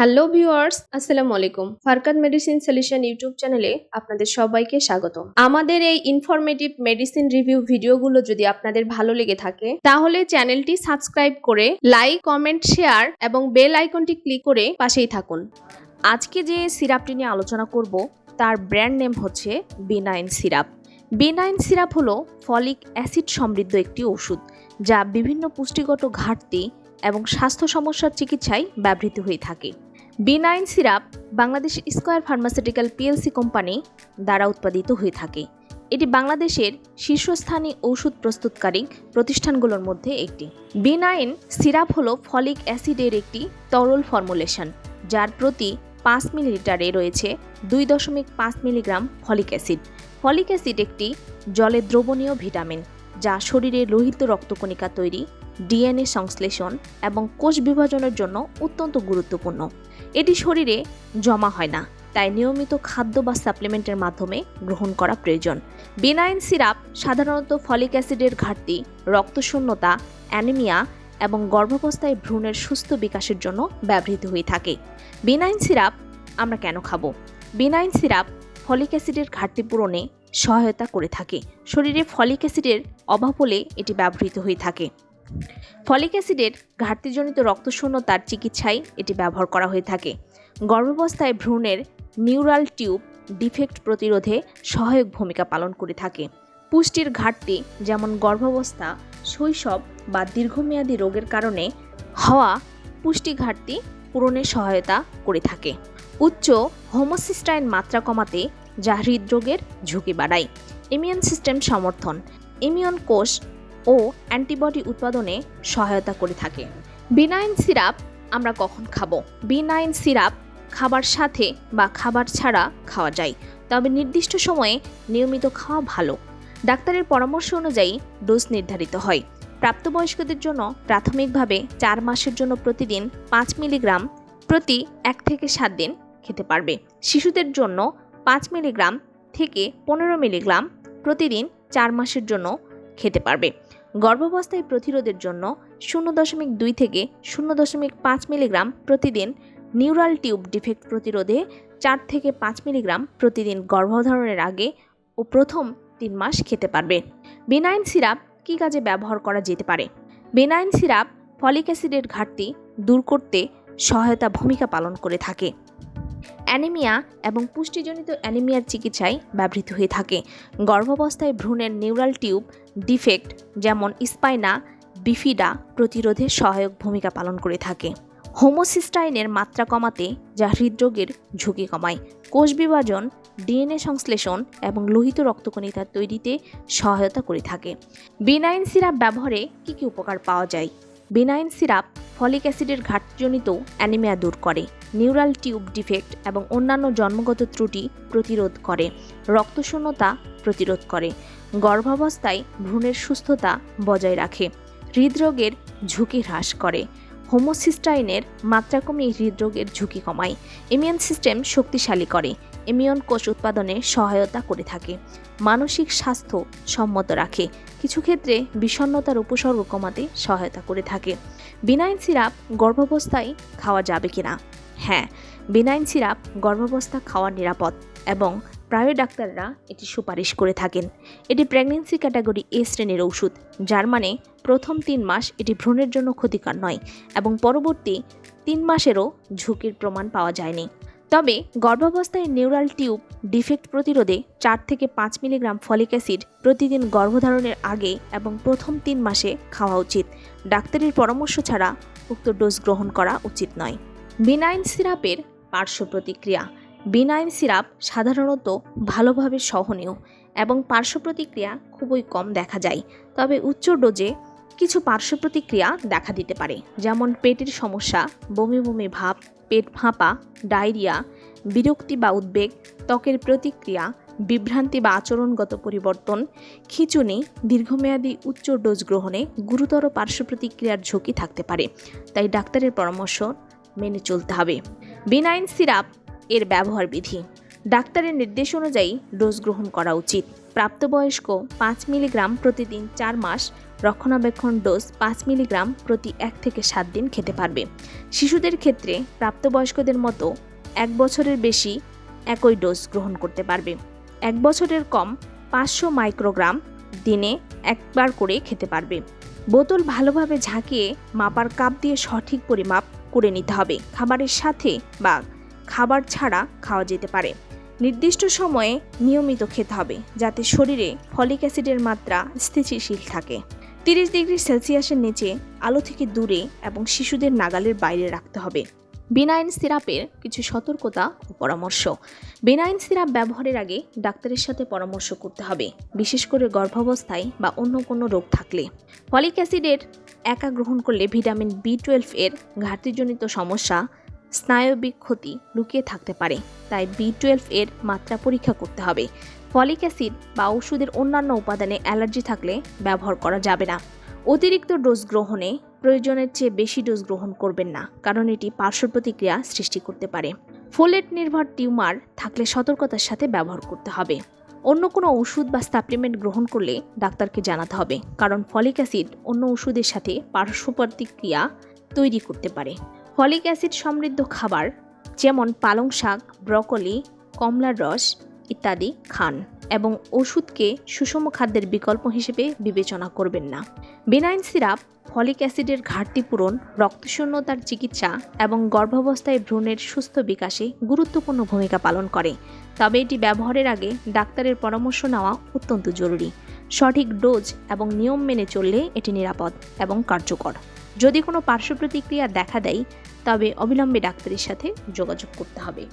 Hello viewers আসসালামু আলাইকুম ফারকাত medicine solution YouTube চ্যানেলে আপনাদের সবাইকে স্বাগত আমাদের এই ইনফরমেটিভ মেডিসিন রিভিউ ভিডিওগুলো যদি আপনাদের ভালো লেগে থাকে, তাহলে চ্যানেলটি সাবস্ক্রাইব করে লাইক কমেন্ট শেয়ার এবং বেল আইকনটি ক্লিক করে পাশেই থাকুন। আজকে যে সিরাপটি নিয়ে আলোচনা করব, তার ব্র্যান্ড নেম হচ্ছে বিনাইন সিরাপ বিনাইন সিরাপ হলো ফলিক অ্যাসিড সমৃদ্ধ একটি ওষুধ, যা বিভিন্ন পুষ্টিগত ঘাটতি এবং স্বাস্থ্য সমস্যার চিকিৎসায় ব্যবহৃত হয়ে থাকে। Benign syrup Bangladesh Square pharmaceutical PLC company দ্বারা উৎপাদিত হয়ে থাকে। এটি বাংলাদেশের শীর্ষস্থানীয় ঔষধ প্রস্তুতকারী প্রতিষ্ঠানগুলোর মধ্যে একটি। বিনাইন সিরাপ হলো ফলিক অ্যাসিডের একটি তরল ফর্মুলেশন যার প্রতি পাঁচ মিলিলিটারে রয়েছে দুই দশমিক পাঁচ milligram folic acid. Folic acid একটি জলে দ্রবণীয় ভিটামিন, যা শরীরে লোহিত রক্তকণিকা তৈরি ডিএনএ সংশ্লেষণ এবং কোষ বিভাজনের জন্য অত্যন্ত গুরুত্বপূর্ণ। এটি শরীরে জমা হয় না, তাই নিয়মিত খাদ্য বা সাপ্লিমেন্টের মাধ্যমে গ্রহণ করা প্রয়োজন। বিনাইন সিরাপ সাধারণত ফলিক অ্যাসিডের ঘাটতি, রক্তশূন্যতা, অ্যানিমিয়া এবং গর্ভাবস্থায় ভ্রূণের সুস্থ বিকাশের জন্য ব্যবহৃত হয়ে থাকে। বিনাইন সিরাপ আমরা কেন খাব? বিনাইন সিরাপ ফলিক অ্যাসিডের ঘাটতি পূরণে সহায়তা করে থাকে। শরীরে ফলিক অ্যাসিডের অভাব হলে এটি ব্যবহৃত হয়ে থাকে। ফলিক অ্যাসিডের ঘাটতিজনিত রক্তশূন্যতার চিকিৎসায় এটি ব্যবহার করা হয়ে থাকে। গর্ভাবস্থায় ভ্রূণের নিউরাল টিউব ডিফেক্ট প্রতিরোধে সহায়ক ভূমিকা পালন করে থাকে। পুষ্টির ঘাটতি যেমন গর্ভাবস্থা, শৈশব বা দীর্ঘমেয়াদী রোগের কারণে হওয়া পুষ্টি ঘাটতি পূরণে সহায়তা করে থাকে। উচ্চ হোমোসিস্টাইন মাত্রা কমাতে যা হৃদরোগের ঝুঁকি বাড়ায়। ইমিউন সিস্টেম সমর্থন। ইমিউন কোষ ও অ্যান্টিবডি উৎপাদনে সহায়তা করে থাকে। বিনাইন সিরাপ আমরা কখন খাব? বিনাইন সিরাপ খাবার সাথে বা খাবার ছাড়া খাওয়া যায়। তবে নির্দিষ্ট সময়ে নিয়মিত খাওয়া ভালো। ডাক্তারের পরামর্শ অনুযায়ী ডোজ নির্ধারিত হয়। প্রাপ্তবয়স্কদের জন্য প্রাথমিকভাবে চার মাসের জন্য প্রতিদিন পাঁচ মিলিগ্রাম প্রতি এক থেকে সাত দিন খেতে পারবে। শিশুদের জন্য পাঁচ মিলিগ্রাম থেকে পনেরো মিলিগ্রাম প্রতিদিন চার মাসের জন্য খেতে পারবে। গর্ভাবস্থায় প্রতিরোধের জন্য শূন্য দশমিক দুই থেকে শূন্য দশমিক পাঁচ মিলিগ্রাম প্রতিদিন নিউরাল টিউব ডিফেক্ট প্রতিরোধে চার থেকে পাঁচ মিলিগ্রাম প্রতিদিন গর্ভধারণের আগে ও প্রথম তিন মাস খেতে পারবে। বেনাইন সিরাপ কী কাজে ব্যবহার করা যেতে পারে? বেনাইন সিরাপ ফলিক অ্যাসিডের ঘাটতি দূর করতে সহায়তা ভূমিকা পালন করে থাকে। অ্যানিমিয়া এবং পুষ্টিজনিত অ্যানিমিয়ার চিকিৎসায় ব্যবহৃত হয়ে থাকে। গর্ভাবস্থায় ভ্রূণের নিউরাল টিউব ডিফেক্ট, যেমন স্পাইনা, বিফিডা প্রতিরোধে সহায়ক ভূমিকা পালন করে থাকে। হোমোসিস্টাইনের মাত্রা কমাতে যা হৃদরোগের ঝুঁকি কমায়। কোষ বিভাজন, ডিএনএ সংশ্লেষণ এবং লোহিত রক্তকণিকা তৈরিতে সহায়তা করে থাকে। বিনাইন সিরাপ ব্যবহারে কী কী উপকার পাওয়া যায়? বিনাইন সিরাপ ফলিক অ্যাসিডের ঘাটজনিত অ্যানিমিয়া দূর করে। নিউরাল টিউব ডিফেক্ট এবং অন্যান্য জন্মগত ত্রুটি প্রতিরোধ করে, রক্তশূন্যতা প্রতিরোধ করে, গর্ভাবস্থায় ভ্রূণের সুস্থতা বজায় রাখে, হৃদরোগের ঝুঁকি হ্রাস করে, হোমোসিস্টাইনের মাত্রা কমিয়ে হৃদরোগের ঝুঁকি কমায়, ইমিউন সিস্টেম শক্তিশালী করে, ইমিউন কোষ উৎপাদনে সহায়তা করে থাকে, মানসিক স্বাস্থ্য সম্মত রাখে, কিছু ক্ষেত্রে বিষণ্ণতার উপসর্গ কমাতে সহায়তা করে থাকে। বিনাইন সিরাপ গর্ভাবস্থায় খাওয়া যাবে কিনা? হ্যাঁ বিনাইন সিরাপ গর্ভাবস্থা খাওয়া নিরাপদ এবং প্রায় ডাক্তাররা এটি সুপারিশ করে থাকেন। এটি প্রেগনেন্সি ক্যাটাগরি এ শ্রেণির ওষুধ, যার মানে প্রথম তিন মাস এটি ভ্রূণের জন্য ক্ষতিকর নয় এবং পরবর্তী তিন মাসেরও ঝুঁকির প্রমাণ পাওয়া যায়নি। তবে গর্ভাবস্থায় নিউরাল টিউব ডিফেক্ট প্রতিরোধে চার থেকে পাঁচ মিলিগ্রাম ফলিক অ্যাসিড প্রতিদিন গর্ভধারণের আগে এবং প্রথম তিন মাসে খাওয়া উচিত। ডাক্তারের পরামর্শ ছাড়া উক্ত ডোজ গ্রহণ করা উচিত নয়। বিনাইন সিরাপের পার্শ্ব প্রতিক্রিয়া। বিনাইন সিরাপ সাধারণত ভালোভাবে সহনীয় এবং পার্শ্ব প্রতিক্রিয়া খুবই কম দেখা যায়। তবে উচ্চ ডোজে কিছু পার্শ্ব প্রতিক্রিয়া দেখা দিতে পারে, যেমন পেটের সমস্যা, বমি বমি ভাব, পেট ফাঁপা, ডায়রিয়া, বিরক্তি বা উদ্বেগ, ত্বকের প্রতিক্রিয়া, বিভ্রান্তি বা আচরণগত পরিবর্তন, খিঁচুনি, দীর্ঘমেয়াদী উচ্চ ডোজ গ্রহণে গুরুতর পার্শ্ব প্রতিক্রিয়ার ঝুঁকি থাকতে পারে। তাই ডাক্তারের পরামর্শ মেনে চলতে হবে। বিনাইন সিরাপ এর ব্যবহার বিধি। ডাক্তারের নির্দেশ অনুযায়ী ডোজ গ্রহণ করা উচিত। প্রাপ্তবয়স্ক পাঁচ মিলিগ্রাম প্রতিদিন চার মাস রক্ষণাবেক্ষণ ডোজ পাঁচ মিলিগ্রাম প্রতি এক থেকে সাত দিন খেতে পারবে। শিশুদের ক্ষেত্রে প্রাপ্তবয়স্কদের মতো এক বছরের বেশি একই ডোজ গ্রহণ করতে পারবে। এক বছরের কম পাঁচশো মাইক্রোগ্রাম দিনে একবার করে খেতে পারবে। বোতল ভালোভাবে ঝাঁকিয়ে মাপার কাপ দিয়ে সঠিক পরিমাপ করে নিতে হবে। খাবারের সাথে বা খাবার ছাড়া খাওয়া যেতে পারে। নির্দিষ্ট সময়ে নিয়মিত খেতে হবে, যাতে শরীরে ফলিক অ্যাসিডের মাত্রা স্থিতিশীল থাকে। তিরিশ ডিগ্রি সেলসিয়াসের নিচে আলো থেকে দূরে এবং শিশুদের নাগালের বাইরে রাখতে হবে। বেনাইন সিরাপের কিছু সতর্কতা ও পরামর্শ। বেনাইন সিরাপ ব্যবহারের আগে ডাক্তারের সাথে পরামর্শ করতে হবে, বিশেষ করে গর্ভাবস্থায় বা অন্য কোনো রোগ থাকলে। ফলিক অ্যাসিডের একা গ্রহণ করলে ভিটামিন বি টুয়েলভ এর ঘাটতিজনিত সমস্যা, স্নায়বিক ক্ষতি লুকিয়ে থাকতে পারে। তাই বি টুয়েলভ এর মাত্রা পরীক্ষা করতে হবে। ফলিক অ্যাসিড বা ওষুধের অন্যান্য উপাদানে অ্যালার্জি থাকলে ব্যবহার করা যাবে না। অতিরিক্ত ডোজ গ্রহণে প্রয়োজনের চেয়ে বেশি ডোজ গ্রহণ করবেন না, কারণ এটি পার্শ্ব প্রতিক্রিয়া সৃষ্টি করতে পারে। ফোলেট নির্ভর টিউমার থাকলে সতর্কতার সাথে ব্যবহার করতে হবে। অন্য কোনো ওষুধ বা সাপ্লিমেন্ট গ্রহণ করলে ডাক্তারকে জানাতে হবে। কারণ ফলিক অ্যাসিড অন্য ওষুধের সাথে পার্শ্ব প্রতিক্রিয়া তৈরি করতে পারে। ফলিক অ্যাসিড সমৃদ্ধ খাবার যেমন পালং শাক, ব্রকলি, কমলার রস ইত্যাদি খান। এবং ওষুধকে সুষম খাদ্যের বিকল্প হিসেবে বিবেচনা করবেন না। বেনাইন সিরাপ, ফলিক অ্যাসিডের ঘাটতি পূরণ, রক্তশূন্যতার চিকিৎসা এবং গর্ভাবস্থায় ভ্রূণের সুস্থ বিকাশে গুরুত্বপূর্ণ ভূমিকা পালন করে। তবে এটি ব্যবহারের আগে ডাক্তারের পরামর্শ নেওয়া অত্যন্ত জরুরি। সঠিক ডোজ এবং নিয়ম মেনে চললে এটি নিরাপদ এবং কার্যকর। যদি কোনো পার্শ্ব প্রতিক্রিয়া দেখা দেয়, তবে অবিলম্বে ডাক্তারের সাথে যোগাযোগ করতে হবে।